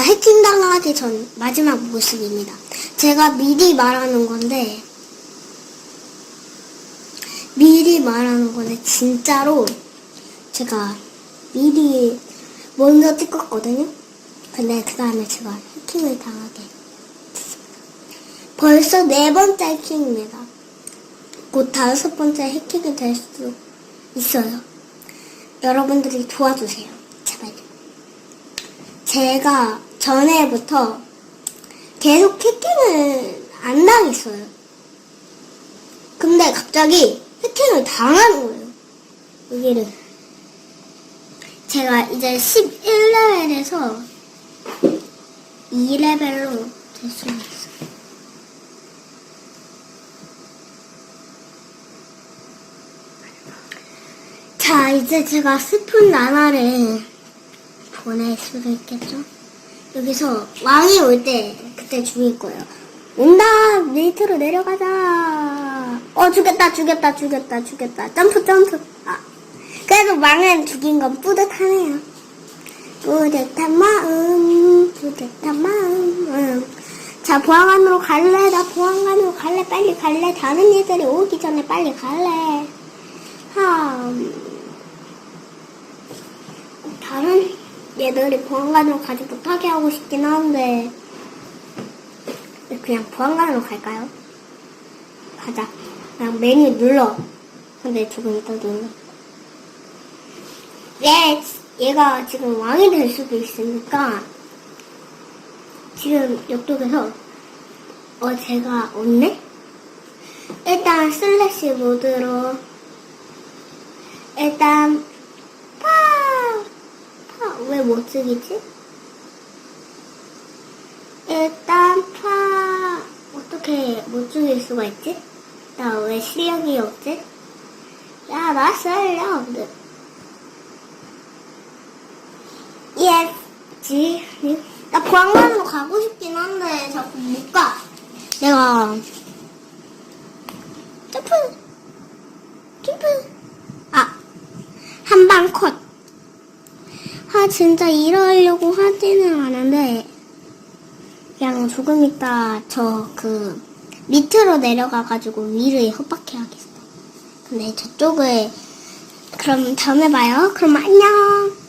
해킹당하기 전 마지막 모습입니다. 제가 미리 말하는 건데, 미리 말하는 건데, 진짜로 제가 미리 먼저 찍었거든요? 근데 그 다음에 제가 해킹을 당하게 됐습니다. 벌써 네 번째 해킹입니다. 곧 다섯 번째 해킹이 될수 있어요. 여러분들이 도와주세요. 제가 전에부터 계속 해킹을 안 당했어요. 근데 갑자기 해킹을 당하는 거예요. 여기를. 제가 이제 11레벨에서 2레벨로 될 수 있어요. 자, 이제 제가 스푼 나나를 보낼 수도 있겠죠? 여기서 왕이 올 때 그때 죽일 거예요. 온다! 밑으로 내려가자! 어, 죽였다, 죽였다, 죽였다, 죽였다. 점프, 점프. 아. 그래도 왕은 죽인 건 뿌듯하네요. 뿌듯한 마음, 뿌듯한 마음. 음. 자, 보안관으로 갈래? 나 보안관으로 갈래? 빨리 갈래? 다른 애들이 오기 전에 빨리 갈래? 음. 다른 얘들이 보안관으로 가지 못하게 하고 싶긴 한데 그냥 보안관으로 갈까요? 가자. 그냥 메뉴 눌러. 근데 조금 이따 눌러. 얘, 얘가 지금 왕이 될 수도 있으니까 지금 이쪽에서 어 제가 없네? 일단 슬래시 모드로 일단 파! 파! 죽이지? 일단 파! 어떻게 못 죽일 수가 있지? 나 왜 실력이 없지? 야, 나 실력 없네. 예, 지, 나 보안관으로 가고 싶긴 한데 자꾸 못 가. 내가 점프, 점프. 아, 한방 컷. 아, 진짜 이러려고 하지는 않은데, 그냥 조금 있다 저 그 밑으로 내려가가지고 위를 하겠어. 근데 저쪽을, 그럼 다음에 봐요. 그럼 안녕.